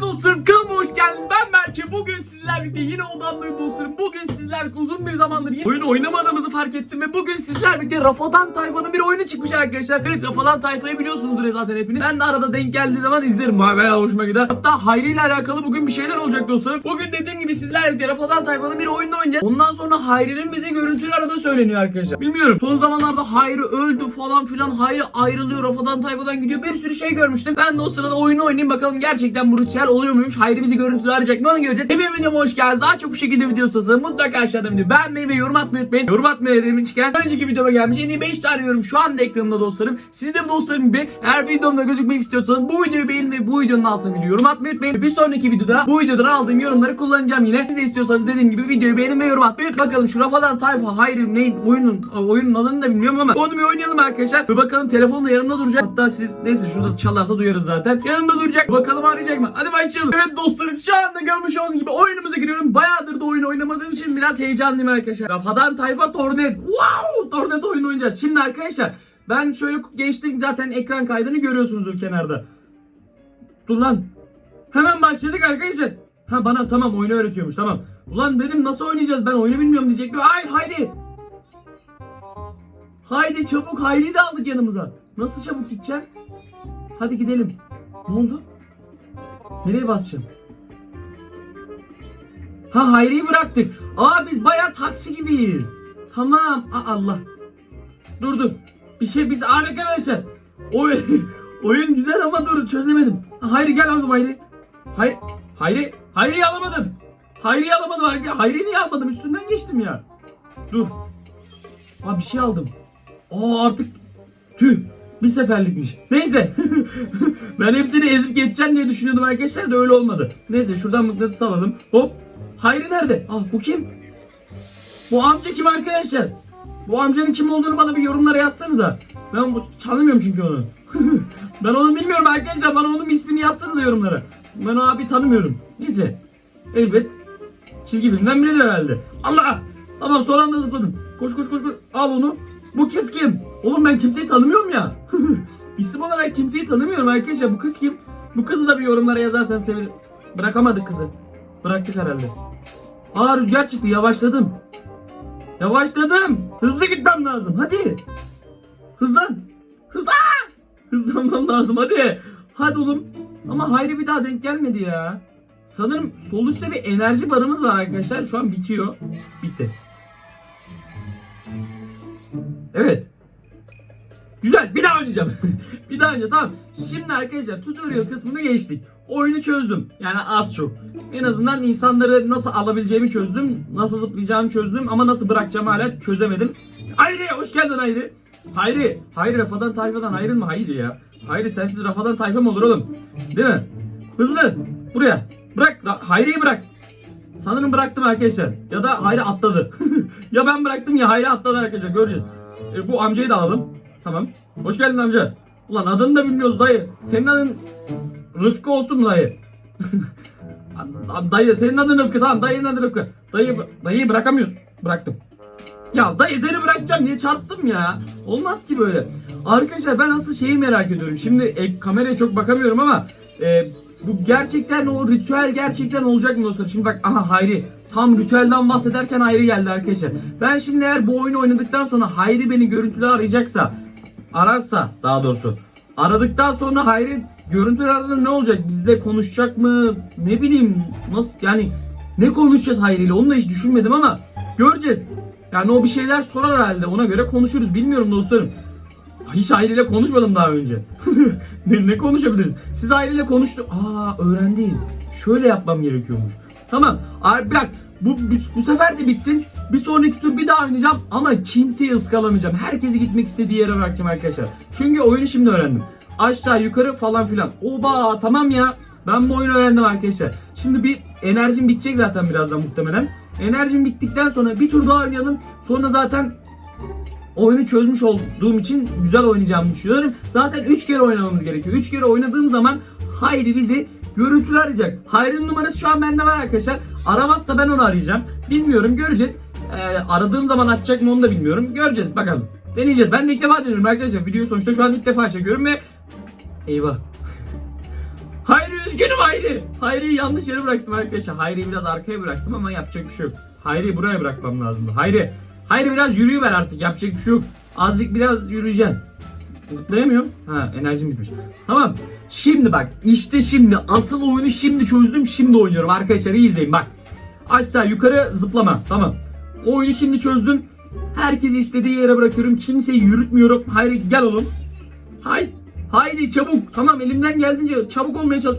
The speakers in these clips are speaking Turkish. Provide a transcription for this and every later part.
Dostlarım kanalıma hoş geldiniz. Ben Berke. Bugün sizlerle birlikte yine odamdayım dostlarım. Bugün birlikte uzun bir zamandır yine oyun oynamadığımızı fark ettim ve bugün sizlerle birlikte Rafadan Tayfa'nın bir oyunu çıkmış arkadaşlar. Evet Rafadan Tayfa'yı biliyorsunuzdur zaten hepiniz. Ben de arada denk geldiği zaman izlerim. Vay be hoşuma gider. Hatta Hayri ile alakalı bugün bir şeyler olacak dostlarım. Bugün dediğim gibi sizlerle birlikte Rafadan Tayfa'nın bir oyununu oynayacağız. Ondan sonra Hayri'nin bize görüntülü aradığı söyleniyor arkadaşlar. Bilmiyorum. Son zamanlarda Hayri öldü falan filan. Hayri ayrılıyor. Rafadan Tayfa'dan gidiyor. Bir sürü şey görmüştüm. Ben de o sırada oyunu oynayayım bakalım gerçekten bu ritüel oluyor muymuş? Hayri bizi görüntülü arayacak mı onu göreceğiz. Hepiniz videoma hoş geldiniz. Daha çok bu şekilde video istiyorsanız mutlaka aşağıda video beğenmeyi ve yorum atmayı unutmayın. Yorum atmayı demişken önceki videoma gelmiş en iyi 5 tane yorum şu anda ekranımda dostlarım. Siz de dostlarım gibi eğer videomda gözükmek istiyorsanız bu videoyu beğenin ve bu videonun altına bir yorum atmayı unutmayın. Bir sonraki videoda bu videodan aldığım yorumları kullanacağım yine. Siz de istiyorsanız dediğim gibi videoyu beğenin ve yorum atmayı unutmayın. Bakalım şu Rafadan Tayfa Hayri ne oyunun oyunun adını da bilmiyorum ama onu bir oynayalım arkadaşlar. Bir bakalım telefonum da yanımda duracak. Hatta siz neyse şurada çalarsa duyarız zaten. Yanımda duracak. Bakalım arayacak mı? Hadi başlayalım. Evet dostlarım şu anda görmüş olduğunuz gibi oyunumuza giriyorum. Bayağıdır da oyun oynamadığım için biraz heyecanlıyım arkadaşlar. Rafadan Tayfa Tornet. Wow! Tornet oyunu oynayacağız. Şimdi arkadaşlar ben şöyle geçtim zaten ekran kaydını görüyorsunuzdur kenarda. Dur lan. Hemen başladık arkadaşlar. Ha bana tamam oyunu öğretiyormuş tamam. Ulan dedim nasıl oynayacağız ben oyunu bilmiyorum diyecektim. Ay Hayri. Haydi çabuk Hayri de aldık yanımıza. Nasıl çabuk gideceğim? Hadi gidelim. Ne oldu? Nereye basacağım? Ha Hayri'yi bıraktık. Aa biz bayağı taksi gibiyiz. Tamam. Aa, Allah. Dur dur. Bir şey biz arkadaşlar. Oyun, oyun güzel ama dur çözemedim. Ha, Hayri gel oğlum Hayri. Hayri. Hayri. Hayri'yi alamadım. Hayri'yi alamadım. Hayri- Hayri'yi niye almadım? Üstünden geçtim ya. Dur. Aa bir şey aldım. Aa artık tüh bir seferlikmiş. Neyse. ben hepsini ezip geçeceğim diye düşünüyordum arkadaşlar da öyle olmadı. Neyse şuradan mıknatıs alalım. Hop. Hayri nerede? Ah bu kim? Bu amca kim arkadaşlar? Bu amcanın kim olduğunu bana bir yorumlara yazsanıza. Ben tanımıyorum çünkü onu. ben onu bilmiyorum arkadaşlar. Bana onun ismini yazsanıza yorumlara. Ben o abi tanımıyorum. Neyse. Elbet çizgi filmden biridir herhalde. Allah! Tamam son anda zıpladım. Koş koş koş koş. Al onu. Bu kız kim? Oğlum ben kimseyi tanımıyorum ya. İsim olarak kimseyi tanımıyorum arkadaşlar. Bu kız kim? Bu kızı da bir yorumlara yazarsan sevinirim. Bırakamadık kızı. Bıraktık herhalde. Aa rüzgar çıktı. Yavaşladım. Yavaşladım. Hızlı gitmem lazım. Hadi. Hızlan. Hız. Aa! Hızlanmam lazım. Hadi. Hadi oğlum. Ama Hayri bir daha denk gelmedi ya. Sanırım sol üstte bir enerji barımız var arkadaşlar. Şu an bitiyor. Bitti. Evet. Güzel. Bir daha oynayacağım. bir daha oynayacağım. Tamam. Şimdi arkadaşlar tutorial kısmını geçtik. Oyunu çözdüm. Yani az çok. En azından insanları nasıl alabileceğimi çözdüm. Nasıl zıplayacağımı çözdüm. Ama nasıl bırakacağımı hala çözemedim. Hayri hoş geldin Hayri. Hayri. Hayri Rafadan Tayfa'dan ayrılma Hayri ya. Hayri sensiz Rafadan Tayfa mı olur oğlum? Değil mi? Hızlı. Buraya. Bırak. Ra- Hayri'yi bırak. Sanırım bıraktım arkadaşlar. Ya da Hayri atladı. ya ben bıraktım ya Hayri atladı arkadaşlar. Göreceğiz. E, bu amcayı da alalım. Tamam. Hoş geldin amca. Ulan adını da bilmiyoruz dayı. Senin adın Rıfkı olsun dayı? dayı senin adın Rıfkı tamam dayının adı Rıfkı. Dayı, dayıyı bırakamıyoruz. Bıraktım. Ya dayı seni bırakacağım niye çarptım ya? Olmaz ki böyle. Arkadaşlar ben asıl şeyi merak ediyorum. Şimdi e, kameraya çok bakamıyorum ama e, bu gerçekten o ritüel gerçekten olacak mı dostlar? Şimdi bak aha Hayri tam ritüelden bahsederken Hayri geldi arkadaşlar. Ben şimdi eğer bu oyunu oynadıktan sonra Hayri beni görüntülü arayacaksa ararsa daha doğrusu aradıktan sonra Hayri görüntülü aradığında ne olacak? Bizle konuşacak mı? Ne bileyim nasıl yani ne konuşacağız Hayri ile onu da hiç düşünmedim ama göreceğiz. Yani o bir şeyler sorar herhalde ona göre konuşuruz bilmiyorum dostlarım. Hiç Hayri ile konuşmadım daha önce. ne, ne konuşabiliriz? Siz Hayri ile konuştu. Aa öğrendim. Şöyle yapmam gerekiyormuş. Tamam. Abi bak bu, bu, bu sefer de bitsin. Bir sonraki tur bir daha oynayacağım ama kimseyi ıskalamayacağım. Herkesi gitmek istediği yere bırakacağım arkadaşlar. Çünkü oyunu şimdi öğrendim. Aşağı yukarı falan filan. Oba tamam ya. Ben bu oyunu öğrendim arkadaşlar. Şimdi bir enerjim bitecek zaten birazdan muhtemelen. Enerjim bittikten sonra bir tur daha oynayalım. Sonra zaten oyunu çözmüş olduğum için güzel oynayacağımı düşünüyorum. Zaten 3 kere oynamamız gerekiyor. 3 kere oynadığım zaman Hayri bizi görüntülü arayacak. Hayri'nin numarası şu an bende var arkadaşlar. Aramazsa ben onu arayacağım. Bilmiyorum göreceğiz. Ee, aradığım zaman açacak mı onu da bilmiyorum. Göreceğiz bakalım. Deneyeceğiz. Ben de ilk defa deniyorum arkadaşlar. Videoyu sonuçta şu an ilk defa çekiyorum ve Eyvah. Hayri üzgünüm Hayri. Hayri'yi yanlış yere bıraktım arkadaşlar. Hayri'yi biraz arkaya bıraktım ama yapacak bir şey yok. Hayri'yi buraya bırakmam lazımdı. Hayri. Hayri biraz yürüyüver artık yapacak bir şey yok. Azıcık biraz yürüyeceksin. Zıplayamıyorum. Ha enerjim bitmiş. Tamam. Şimdi bak işte şimdi asıl oyunu şimdi çözdüm şimdi oynuyorum arkadaşlar iyi izleyin bak. Aşağı yukarı zıplama tamam. Oyunu şimdi çözdüm. Herkesi istediği yere bırakıyorum. Kimseyi yürütmüyorum. Hayri gel oğlum. Hay haydi çabuk. Tamam elimden geldiğince çabuk olmaya çalış.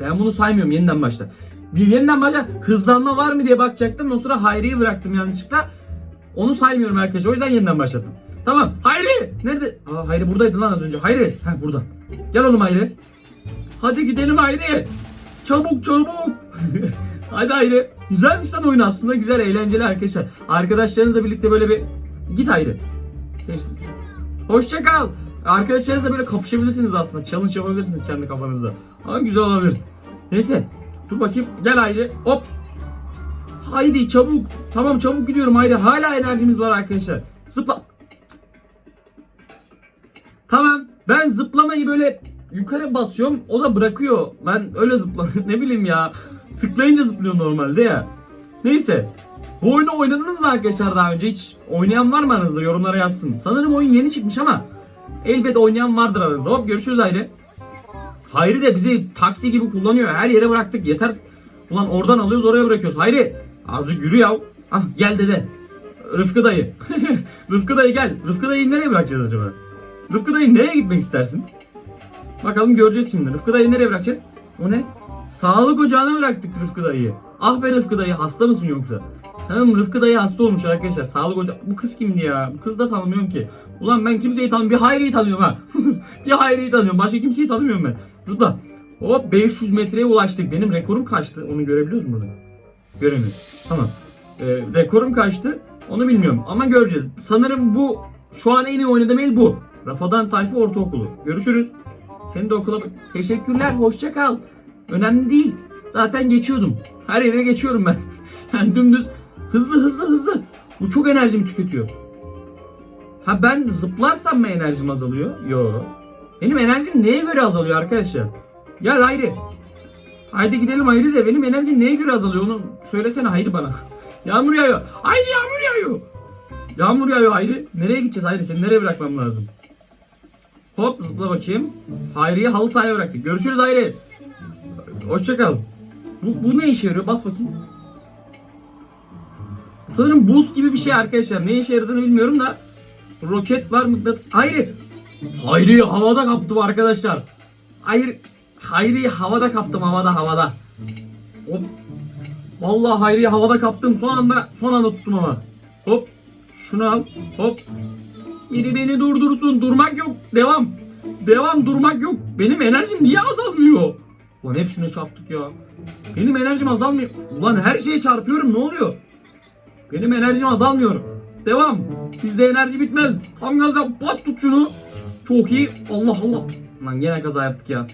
Ben bunu saymıyorum yeniden başla. Bir yeniden başla hızlanma var mı diye bakacaktım. O sıra Hayri'yi bıraktım yanlışlıkla. Onu saymıyorum arkadaşlar. O yüzden yeniden başlattım. Tamam. Hayri! Nerede? Aa, Hayri buradaydı lan az önce. Hayri! Ha burada. Gel oğlum Hayri. Hadi gidelim Hayri. Çabuk çabuk. Hadi Hayri. Güzelmiş lan oyun aslında. Güzel eğlenceli arkadaşlar. Arkadaşlarınızla birlikte böyle bir git Hayri. Hoşça kal. Arkadaşlarınızla böyle kapışabilirsiniz aslında. Challenge yapabilirsiniz kendi kafanızda. Ama güzel olabilir. Neyse. Dur bakayım. Gel Hayri. Hop. Haydi çabuk. Tamam çabuk gidiyorum Hayri. Hala enerjimiz var arkadaşlar. Zıpla. Tamam. Ben zıplamayı böyle yukarı basıyorum. O da bırakıyor. Ben öyle zıpla. ne bileyim ya. Tıklayınca zıplıyor normalde ya. Neyse. Bu oyunu oynadınız mı arkadaşlar daha önce? Hiç oynayan var mı aranızda? Yorumlara yazsın. Sanırım oyun yeni çıkmış ama elbet oynayan vardır aranızda. Hop görüşürüz Hayri. Hayri de bizi taksi gibi kullanıyor. Her yere bıraktık. Yeter. Ulan oradan alıyoruz oraya bırakıyoruz. Hayri azıcık yürü ya. Ah gel dede. Rıfkı dayı. Rıfkı dayı gel. Rıfkı dayıyı nereye bırakacağız acaba? Rıfkı dayı nereye gitmek istersin? Bakalım göreceğiz şimdi. Rıfkı dayı nereye bırakacağız? O ne? Sağlık ocağına bıraktık Rıfkı dayıyı. Ah be Rıfkı dayı hasta mısın yoksa? Sanırım Rıfkı dayı hasta olmuş arkadaşlar. Sağlık ocağı. Bu kız kimdi ya? Bu kız da tanımıyorum ki. Ulan ben kimseyi tanımıyorum. Bir Hayri'yi tanıyorum ha. bir Hayri'yi tanıyorum. Başka kimseyi tanımıyorum ben. Zıpla. Hop 500 metreye ulaştık. Benim rekorum kaçtı? Onu görebiliyoruz mu burada? Göremiyoruz. Tamam. Ee, rekorum kaçtı? Onu bilmiyorum ama göreceğiz. Sanırım bu şu an en iyi oynadığım el bu. Rafadan Tayfa Ortaokulu. Görüşürüz. Seni de okula... Teşekkürler. Hoşça kal. Önemli değil. Zaten geçiyordum. Her yere geçiyorum ben. Yani dümdüz hızlı hızlı hızlı. Bu çok enerjimi tüketiyor. Ha ben zıplarsam mı enerjim azalıyor? Yo. Benim enerjim neye göre azalıyor arkadaşlar? Gel Hayri. Haydi gidelim Hayri de benim enerjim neye göre azalıyor onu söylesene Hayri bana. Yağmur yağıyor. Hayri yağmur yağıyor. Yağmur yağıyor Hayri. Nereye gideceğiz Hayri? Seni nereye bırakmam lazım? Hop zıpla bakayım. Hayri'yi halı sahaya bıraktık. Görüşürüz Hayri. Hoşça kal. Bu, bu ne işe yarıyor? Bas bakayım. Sanırım boost gibi bir şey arkadaşlar. Ne işe yaradığını bilmiyorum da. Roket var mıknatıs. Hayri. Hayri'yi havada kaptım arkadaşlar. Hayır. Hayri'yi havada kaptım havada havada. Hop. Vallahi Hayri'yi havada kaptım. Son anda son anda tuttum ama. Hop. Şunu al. Hop. Biri beni durdursun. Durmak yok. Devam. Devam durmak yok. Benim enerjim niye azalmıyor? Ulan hepsine çarptık ya. Benim enerjim azalmıyor. Ulan her şeye çarpıyorum ne oluyor? Benim enerjim azalmıyor. Devam. Bizde enerji bitmez. Tam gazdan pat tut şunu. Çok iyi. Allah Allah. Lan gene kaza yaptık ya.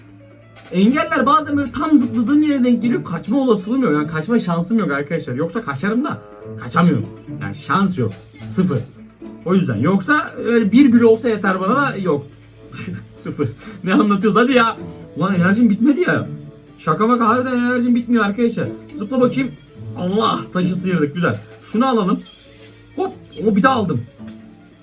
Engeller bazen böyle tam zıpladığım yere denk geliyor. Kaçma olasılığım yok. Yani kaçma şansım yok arkadaşlar. Yoksa kaçarım da kaçamıyorum. Yani şans yok. Sıfır. O yüzden. Yoksa öyle bir bile olsa yeter bana da yok. Sıfır. Ne anlatıyoruz hadi ya. Ulan enerjim bitmedi ya. Şaka maka harbiden enerjim bitmiyor arkadaşlar. Zıpla bakayım. Allah taşı sıyırdık güzel. Şunu alalım. Hop o bir daha aldım.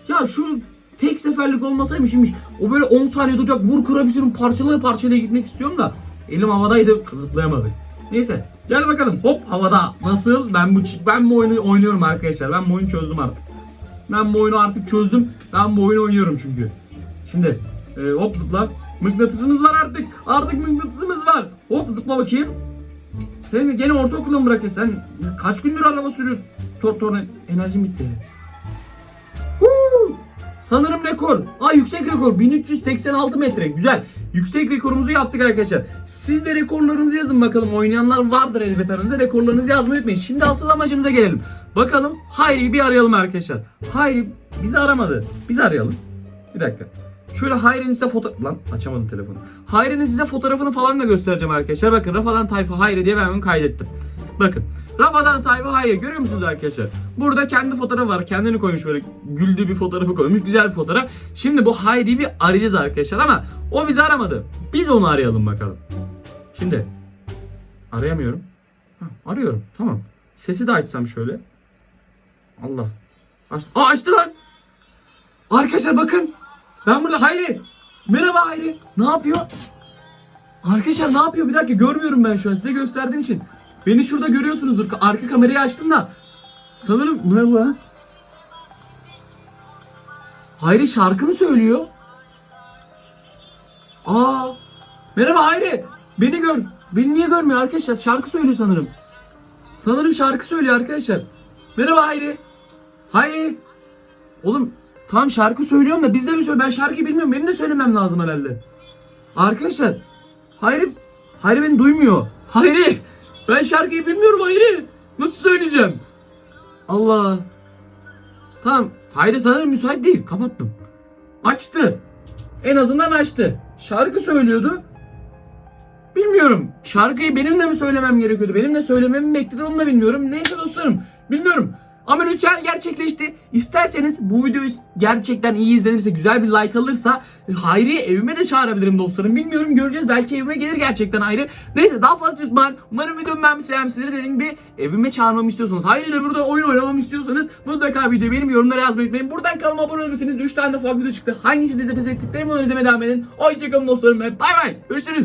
Ya şu tek seferlik olmasaymış imiş. O böyle 10 saniye duracak vur kırabilirim parçalaya parçalaya gitmek istiyorum da. Elim havadaydı zıplayamadık. Neyse gel bakalım hop havada nasıl ben bu ben bu oyunu oynuyorum arkadaşlar ben bu oyunu çözdüm artık. Ben bu oyunu artık çözdüm ben bu oyunu oynuyorum çünkü. Şimdi e, hop zıpla mıknatısımız var artık artık mıknatısımız var hop zıpla bakayım. Sen de gene ortaokula mı bırakıyorsun? Sen kaç gündür araba sürüyorsun? Tor tor enerjim bitti. Huu! Sanırım rekor. Aa yüksek rekor 1386 metre. Güzel. Yüksek rekorumuzu yaptık arkadaşlar. Siz de rekorlarınızı yazın bakalım. Oynayanlar vardır elbet aranızda. Rekorlarınızı yazmayı unutmayın. Şimdi asıl amacımıza gelelim. Bakalım Hayri'yi bir arayalım arkadaşlar. Hayri bizi aramadı. Biz arayalım. Bir dakika. Şöyle Hayri'nin size foto... Lan açamadım telefonu. Hayri'nin size fotoğrafını falan da göstereceğim arkadaşlar. Bakın Rafadan Tayfa Hayri diye ben onu kaydettim. Bakın. Ramazan Tayfa Hayri görüyor musunuz arkadaşlar? Burada kendi fotoğrafı var. Kendini koymuş böyle güldüğü bir fotoğrafı koymuş. Güzel bir fotoğraf. Şimdi bu Hayri'yi bir arayacağız arkadaşlar ama o bizi aramadı. Biz onu arayalım bakalım. Şimdi arayamıyorum. Ha, arıyorum. Tamam. Sesi de açsam şöyle. Allah. Aç Aa açtı lan. Arkadaşlar bakın. Ben burada Hayri. Merhaba Hayri. Ne yapıyor? Arkadaşlar ne yapıyor? Bir dakika görmüyorum ben şu an. Size gösterdiğim için. Beni şurada görüyorsunuzdur. Arka kamerayı açtım da. Sanırım ne bu ha? Hayri şarkı mı söylüyor? Aa! Merhaba Hayri. Beni gör. Beni niye görmüyor arkadaşlar? Şarkı söylüyor sanırım. Sanırım şarkı söylüyor arkadaşlar. Merhaba Hayri. Hayri. Oğlum tam şarkı söylüyorum da biz de mi söyle? Ben şarkıyı bilmiyorum. Benim de söylemem lazım herhalde. Arkadaşlar. Hayri. Hayri beni duymuyor. Hayri. Ben şarkıyı bilmiyorum Hayri. Nasıl söyleyeceğim? Allah. Tamam. Hayri sanırım müsait değil. Kapattım. Açtı. En azından açtı. Şarkı söylüyordu. Bilmiyorum. Şarkıyı benim de mi söylemem gerekiyordu? Benim de söylememi mi bekledi onu da bilmiyorum. Neyse dostlarım. Bilmiyorum. Ritüel gerçekleşti. İsterseniz bu video gerçekten iyi izlenirse, güzel bir like alırsa Hayri'yi evime de çağırabilirim dostlarım. Bilmiyorum göreceğiz. Belki evime gelir gerçekten Hayri. Neyse daha fazla tutmayın. Umarım videomu beğenmişsiniz. Sizleri dediğim gibi evime çağırmamı istiyorsanız, Hayri ile burada oyun oynamamı istiyorsanız mutlaka videoyu benim yorumlara yazmayı unutmayın. Buradan kanalıma abone olabilirsiniz. 3 tane de farklı video çıktı. Hangisini izlemenizi tıklayın. Onu izlemeye devam edin. Hoşçakalın dostlarım ve bay bay. Görüşürüz.